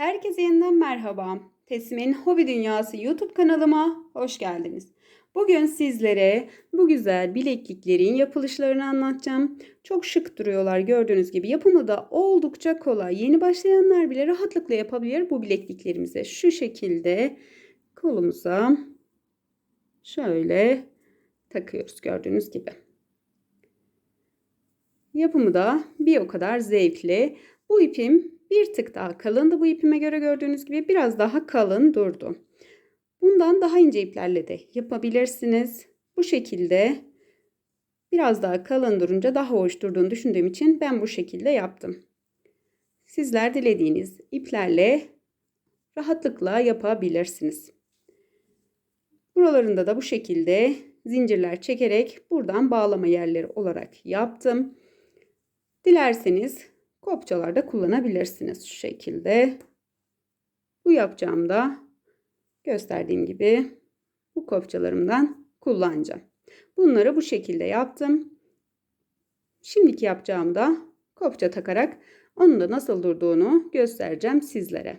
Herkese yeniden merhaba. Teslim'in Hobi Dünyası YouTube kanalıma hoş geldiniz. Bugün sizlere bu güzel bilekliklerin yapılışlarını anlatacağım. Çok şık duruyorlar gördüğünüz gibi. Yapımı da oldukça kolay. Yeni başlayanlar bile rahatlıkla yapabilir bu bilekliklerimize. Şu şekilde kolumuza şöyle takıyoruz gördüğünüz gibi. Yapımı da bir o kadar zevkli. Bu ipim bir tık daha kalındı bu ipime göre gördüğünüz gibi biraz daha kalın durdu. Bundan daha ince iplerle de yapabilirsiniz. Bu şekilde biraz daha kalın durunca daha hoş durduğunu düşündüğüm için ben bu şekilde yaptım. Sizler dilediğiniz iplerle rahatlıkla yapabilirsiniz. Buralarında da bu şekilde zincirler çekerek buradan bağlama yerleri olarak yaptım. Dilerseniz kopçalarda kullanabilirsiniz şu şekilde. Bu yapacağımda gösterdiğim gibi bu kopçalarımdan kullanacağım. Bunları bu şekilde yaptım. Şimdiki yapacağımda kopça takarak onun da nasıl durduğunu göstereceğim sizlere.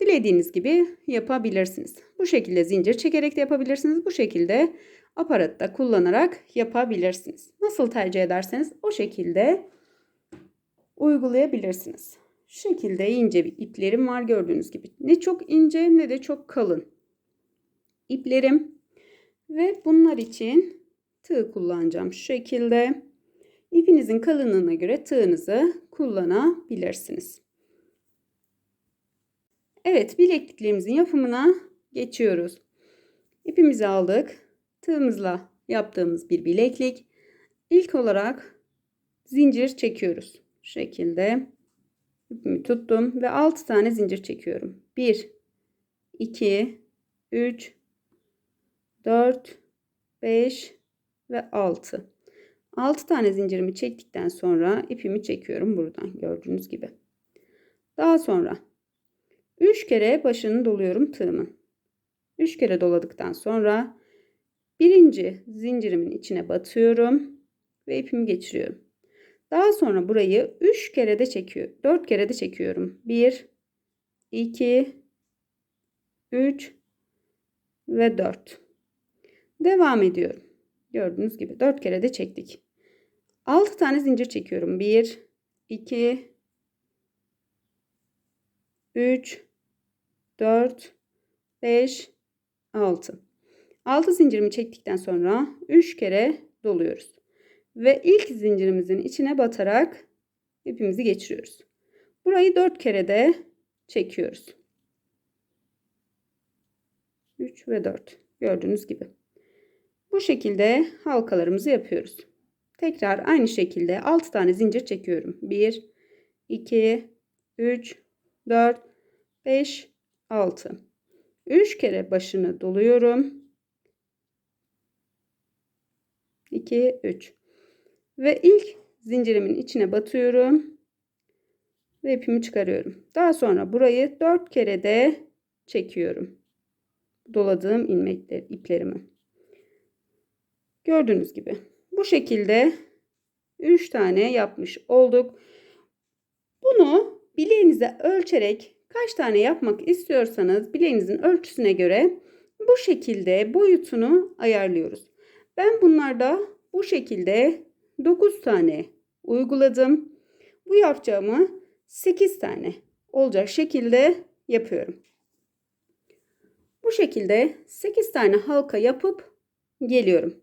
Dilediğiniz gibi yapabilirsiniz. Bu şekilde zincir çekerek de yapabilirsiniz. Bu şekilde aparatta kullanarak yapabilirsiniz. Nasıl tercih ederseniz o şekilde uygulayabilirsiniz. Şu şekilde ince bir iplerim var gördüğünüz gibi. Ne çok ince ne de çok kalın iplerim. Ve bunlar için tığ kullanacağım şu şekilde. İpinizin kalınlığına göre tığınızı kullanabilirsiniz. Evet bilekliklerimizin yapımına geçiyoruz. İpimizi aldık. Tığımızla yaptığımız bir bileklik. İlk olarak zincir çekiyoruz şekilde ipimi tuttum ve 6 tane zincir çekiyorum. 1 2 3 4 5 ve 6. 6 tane zincirimi çektikten sonra ipimi çekiyorum buradan gördüğünüz gibi. Daha sonra 3 kere başını doluyorum tığımın. 3 kere doladıktan sonra birinci zincirimin içine batıyorum ve ipimi geçiriyorum. Daha sonra burayı 3 kere de çekiyor. 4 kere de çekiyorum. 1 2 3 ve 4. Devam ediyorum. Gördüğünüz gibi 4 kere de çektik. 6 tane zincir çekiyorum. 1 2 3 4 5 6. 6 zincirimi çektikten sonra 3 kere doluyoruz ve ilk zincirimizin içine batarak ipimizi geçiriyoruz. Burayı 4 kere de çekiyoruz. 3 ve 4 gördüğünüz gibi. Bu şekilde halkalarımızı yapıyoruz. Tekrar aynı şekilde 6 tane zincir çekiyorum. 1 2 3 4 5 6 3 kere başını doluyorum. 2 3 ve ilk zincirimin içine batıyorum. Ve ipimi çıkarıyorum. Daha sonra burayı dört kere de çekiyorum. Doladığım ilmekler, iplerimi. Gördüğünüz gibi. Bu şekilde 3 tane yapmış olduk. Bunu bileğinize ölçerek kaç tane yapmak istiyorsanız bileğinizin ölçüsüne göre bu şekilde boyutunu ayarlıyoruz. Ben bunlarda bu şekilde 9 tane uyguladım. Bu yapacağımı 8 tane olacak şekilde yapıyorum. Bu şekilde 8 tane halka yapıp geliyorum.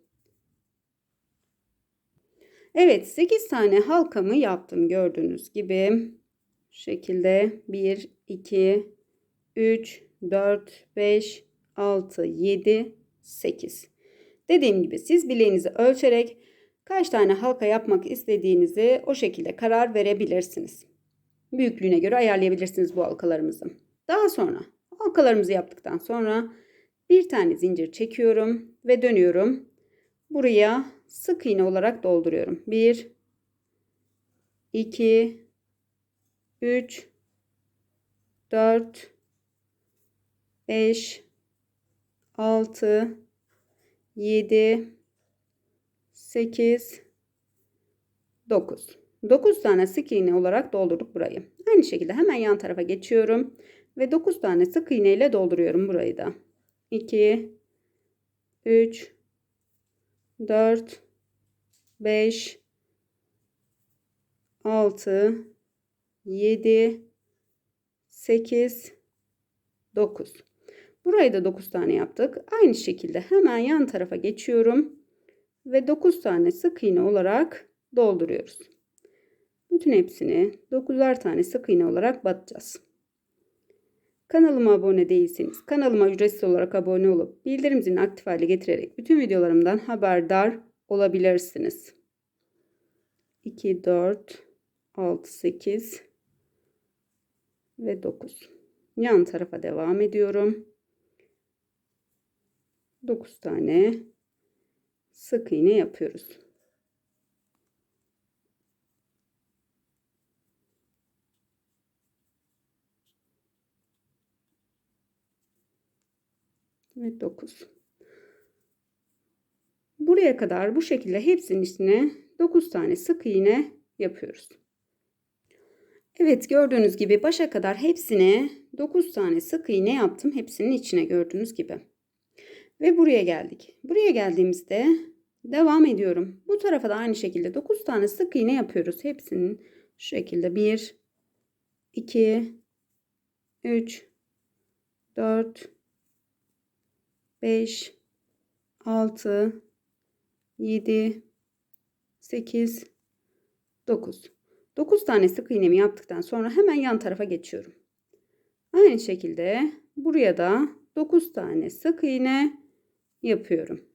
Evet 8 tane halkamı yaptım gördüğünüz gibi. Şu şekilde 1, 2, 3, 4, 5, 6, 7, 8. Dediğim gibi siz bileğinizi ölçerek Kaç tane halka yapmak istediğinizi o şekilde karar verebilirsiniz. Büyüklüğüne göre ayarlayabilirsiniz bu halkalarımızı. Daha sonra halkalarımızı yaptıktan sonra bir tane zincir çekiyorum ve dönüyorum. Buraya sık iğne olarak dolduruyorum. 1 2 3 4 5 6 7 8 9 9 tane sık iğne olarak doldurduk burayı. Aynı şekilde hemen yan tarafa geçiyorum. Ve 9 tane sık iğne ile dolduruyorum burayı da. 2, 3, 4, 5, 6, 7, 8, 9. Burayı da 9 tane yaptık. Aynı şekilde hemen yan tarafa geçiyorum. Ve 9 tane sık iğne olarak dolduruyoruz. Bütün hepsini 9'ar tane sık iğne olarak batacağız. Kanalıma abone değilseniz kanalıma ücretsiz olarak abone olup bildirim zilini aktif hale getirerek bütün videolarımdan haberdar olabilirsiniz. 2, 4, 6, 8 ve 9. Yan tarafa devam ediyorum. 9 tane sık iğne yapıyoruz. Ve 9. Buraya kadar bu şekilde hepsinin içine 9 tane sık iğne yapıyoruz. Evet gördüğünüz gibi başa kadar hepsine 9 tane sık iğne yaptım. Hepsinin içine gördüğünüz gibi. Ve buraya geldik. Buraya geldiğimizde devam ediyorum. Bu tarafa da aynı şekilde 9 tane sık iğne yapıyoruz. Hepsinin şu şekilde 1 2 3 4 5 6 7 8 9 9 tane sık iğnemi yaptıktan sonra hemen yan tarafa geçiyorum. Aynı şekilde buraya da 9 tane sık iğne yapıyorum.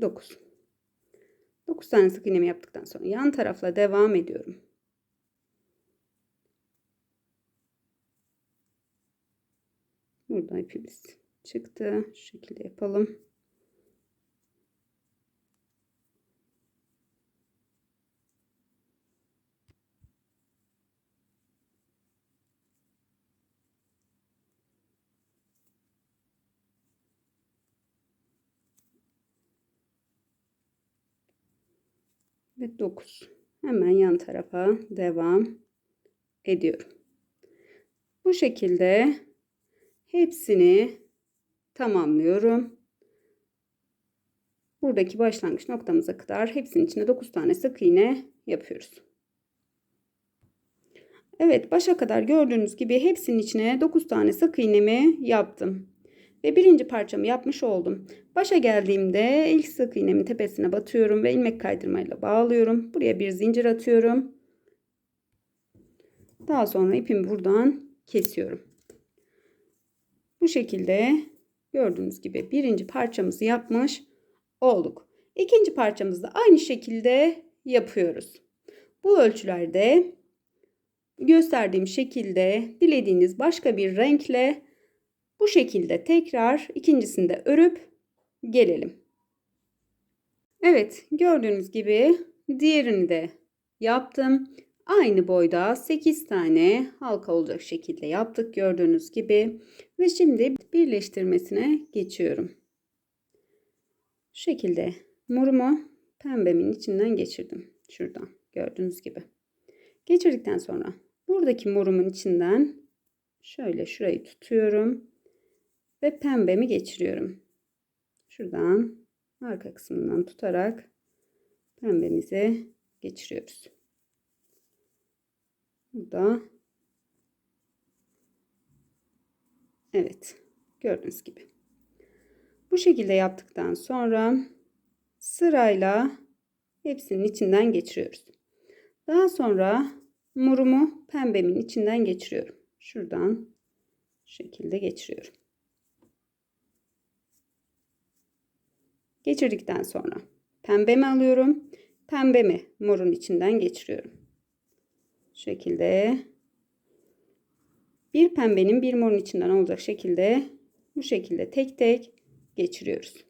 Dokuz. Dokuz tane sık iğnemi yaptıktan sonra yan tarafla devam ediyorum. Burada ipimiz çıktı. Şu şekilde yapalım. Ve 9. Hemen yan tarafa devam ediyorum. Bu şekilde hepsini tamamlıyorum. Buradaki başlangıç noktamıza kadar hepsinin içine 9 tane sık iğne yapıyoruz. Evet başa kadar gördüğünüz gibi hepsinin içine 9 tane sık iğnemi yaptım. Ve birinci parçamı yapmış oldum. Başa geldiğimde ilk sık iğnemin tepesine batıyorum ve ilmek kaydırmayla bağlıyorum. Buraya bir zincir atıyorum. Daha sonra ipimi buradan kesiyorum. Bu şekilde gördüğünüz gibi birinci parçamızı yapmış olduk. İkinci parçamızı da aynı şekilde yapıyoruz. Bu ölçülerde gösterdiğim şekilde dilediğiniz başka bir renkle bu şekilde tekrar ikincisinde örüp gelelim. Evet gördüğünüz gibi diğerini de yaptım. Aynı boyda 8 tane halka olacak şekilde yaptık gördüğünüz gibi. Ve şimdi birleştirmesine geçiyorum. Şu şekilde morumu pembemin içinden geçirdim. Şuradan gördüğünüz gibi. Geçirdikten sonra buradaki morumun içinden şöyle şurayı tutuyorum ve pembemi geçiriyorum. Şuradan arka kısmından tutarak pembemizi geçiriyoruz. Burada Evet gördüğünüz gibi. Bu şekilde yaptıktan sonra sırayla hepsinin içinden geçiriyoruz. Daha sonra morumu pembemin içinden geçiriyorum. Şuradan şekilde geçiriyorum. Geçirdikten sonra pembemi alıyorum. Pembemi morun içinden geçiriyorum. Şu şekilde bir pembenin bir morun içinden olacak şekilde bu şekilde tek tek geçiriyoruz.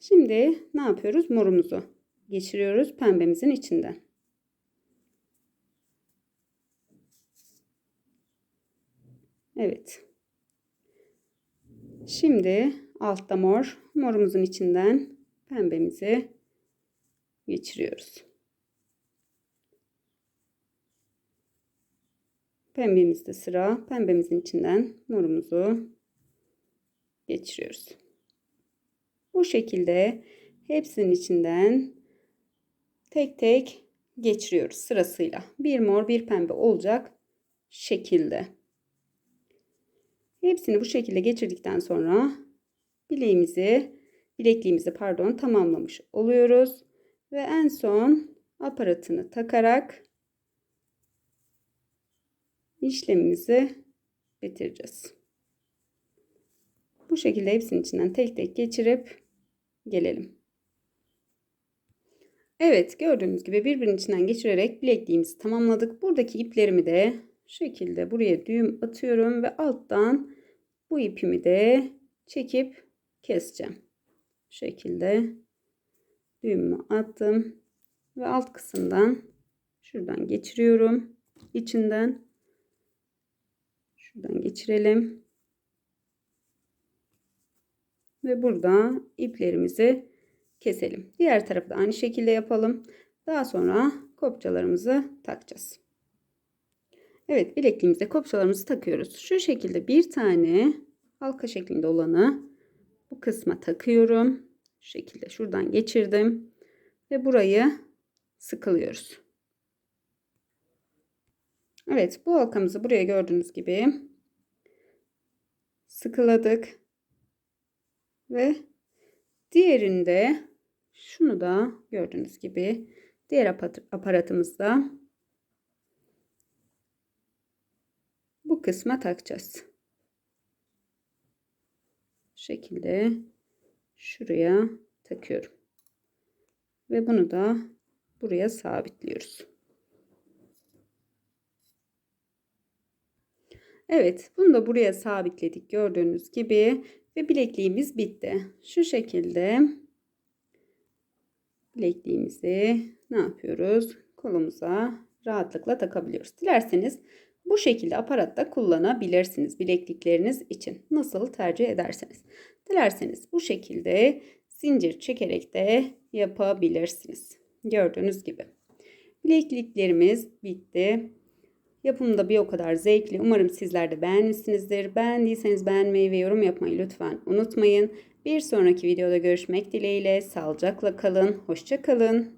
Şimdi ne yapıyoruz? Morumuzu geçiriyoruz pembemizin içinden. Evet. Şimdi Altta mor. Morumuzun içinden pembemizi geçiriyoruz. Pembemizde sıra. Pembemizin içinden morumuzu geçiriyoruz. Bu şekilde hepsinin içinden tek tek geçiriyoruz sırasıyla. Bir mor bir pembe olacak şekilde. Hepsini bu şekilde geçirdikten sonra bileğimizi, bilekliğimizi pardon tamamlamış oluyoruz. Ve en son aparatını takarak işlemimizi bitireceğiz. Bu şekilde hepsinin içinden tek tek geçirip gelelim. Evet gördüğünüz gibi birbirinin içinden geçirerek bilekliğimizi tamamladık. Buradaki iplerimi de şekilde buraya düğüm atıyorum ve alttan bu ipimi de çekip keseceğim. Bu şekilde düğümümü attım ve alt kısımdan şuradan geçiriyorum içinden şuradan geçirelim ve burada iplerimizi keselim. Diğer tarafı da aynı şekilde yapalım. Daha sonra kopçalarımızı takacağız. Evet bilekliğimize kopçalarımızı takıyoruz. Şu şekilde bir tane halka şeklinde olanı bu kısma takıyorum. Şu şekilde şuradan geçirdim. Ve burayı sıkılıyoruz. Evet bu halkamızı buraya gördüğünüz gibi sıkıladık. Ve diğerinde şunu da gördüğünüz gibi diğer aparatımızda bu kısma takacağız. Şekilde şuraya takıyorum. Ve bunu da buraya sabitliyoruz. Evet, bunu da buraya sabitledik gördüğünüz gibi ve bilekliğimiz bitti. Şu şekilde bilekliğimizi ne yapıyoruz? Kolumuza rahatlıkla takabiliyoruz. Dilerseniz bu şekilde aparatta kullanabilirsiniz bileklikleriniz için. Nasıl tercih ederseniz. Dilerseniz bu şekilde zincir çekerek de yapabilirsiniz. Gördüğünüz gibi. Bilekliklerimiz bitti. Yapımı da bir o kadar zevkli. Umarım sizler de beğenmişsinizdir. Beğendiyseniz beğenmeyi ve yorum yapmayı lütfen unutmayın. Bir sonraki videoda görüşmek dileğiyle. Sağlıcakla kalın. Hoşça kalın.